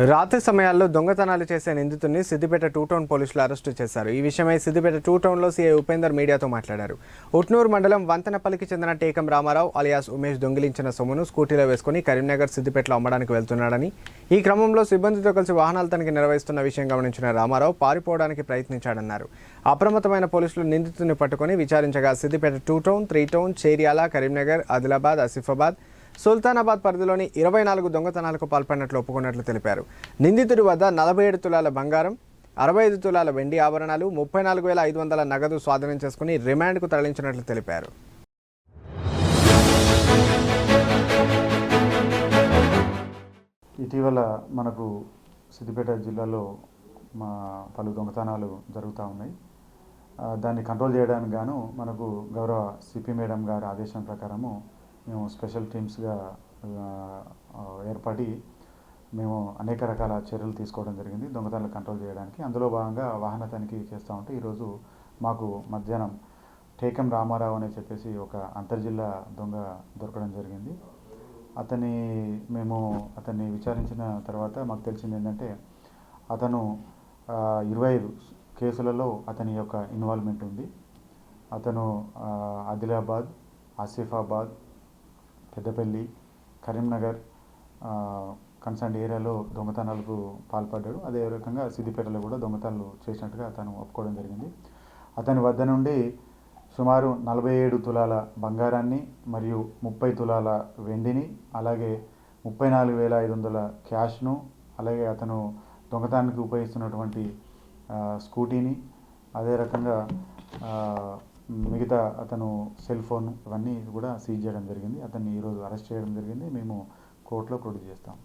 రాత్రి సమయాల్లో దొంగతనాలు చేసే నిందితుడిని సిద్దిపేట టూ టౌన్ పోలీసులు అరెస్టు చేశారు. ఈ విషయమై సిద్దిపేట టూ టౌన్లో సీఐ ఉపేందర్ మీడియాతో మాట్లాడారు. ఉట్నూరు మండలం వంతనపల్లికి చెందిన టేకం రామారావు అలియాస్ ఉమేష్ దొంగిలించిన సొమ్మును స్కూటీలో వేసుకుని కరీంనగర్ సిద్దిపేటలో అమ్మడానికి వెళ్తున్నాడని ఈ క్రమంలో సిబ్బందితో కలిసి వాహనాల తనిఖీ నిర్వహిస్తున్న విషయం గమనించిన రామారావు పారిపోవడానికి ప్రయత్నించాడన్నారు. అప్రమత్తమైన పోలీసులు నిందితుడిని పట్టుకుని విచారించగా Siddipet two town three town Cheriyal Karimnagar Adilabad Asifabad Sultanabad పరిధిలోని ఇరవై నాలుగు దొంగతనాలకు పాల్పడినట్లు ఒప్పుకున్నట్లు తెలిపారు. నిందితుడి వద్ద నలభై ఏడు తులాల బంగారం అరవై ఐదు తులాల వెండి ఆభరణాలు ముప్పై నాలుగు వేల ఐదు వందల నగదు స్వాధీనం చేసుకుని రిమాండ్కు తరలించినట్లు తెలిపారు. ఇటీవల మనకు సిద్దిపేట జిల్లాలో మా పలు దొంగతనాలు జరుగుతూ ఉన్నాయి. దాన్ని కంట్రోల్ చేయడానికి గాను మనకు గౌరవ సిపి మేడం గారి ఆదేశం ప్రకారము మేము స్పెషల్ టీమ్స్గా ఏర్పడి మేము అనేక రకాల చర్యలు తీసుకోవడం జరిగింది. దొంగతనాలు కంట్రోల్ చేయడానికి. అందులో భాగంగా వాహన తనిఖీ చేస్తూ ఉంటే ఈరోజు మాకు మధ్యాహ్నం టేకం రామారావు అని చెప్పేసి ఒక అంతర్జిల్లా దొంగ దొరకడం జరిగింది. అతని మేము అతన్ని విచారించిన తర్వాత మాకు తెలిసింది ఏంటంటే అతను ఇరవై ఐదు కేసులలో అతని యొక్క ఇన్వాల్వ్మెంట్ ఉంది. అతను ఆదిలాబాద్ ఆసిఫాబాద్ పెద్దపల్లి కరీంనగర్ కన్సర్న్ ఏరియాలో దొంగతనాలకు పాల్పడ్డాడు. అదే రకంగా సిద్దిపేటలో కూడా దొంగతనాలు చేసినట్టుగా అతను ఒప్పుకోవడం జరిగింది. అతని వద్ద నుండి సుమారు నలభై ఏడు తులాల బంగారాన్ని మరియు ముప్పై తులాల వెండిని అలాగే ముప్పై నాలుగు వేల ఐదు వందల క్యాష్ను అలాగే అతను దొంగతనానికి ఉపయోగిస్తున్నటువంటి స్కూటీని అదే రకంగా మిగతా అతను సెల్ ఫోన్ ఇవన్నీ కూడా సీజ్ చేయడం జరిగింది. అతన్ని ఈరోజు అరెస్ట్ చేయడం జరిగింది. మేము కోర్టులో ప్రొడ్యూస్ చేస్తాం.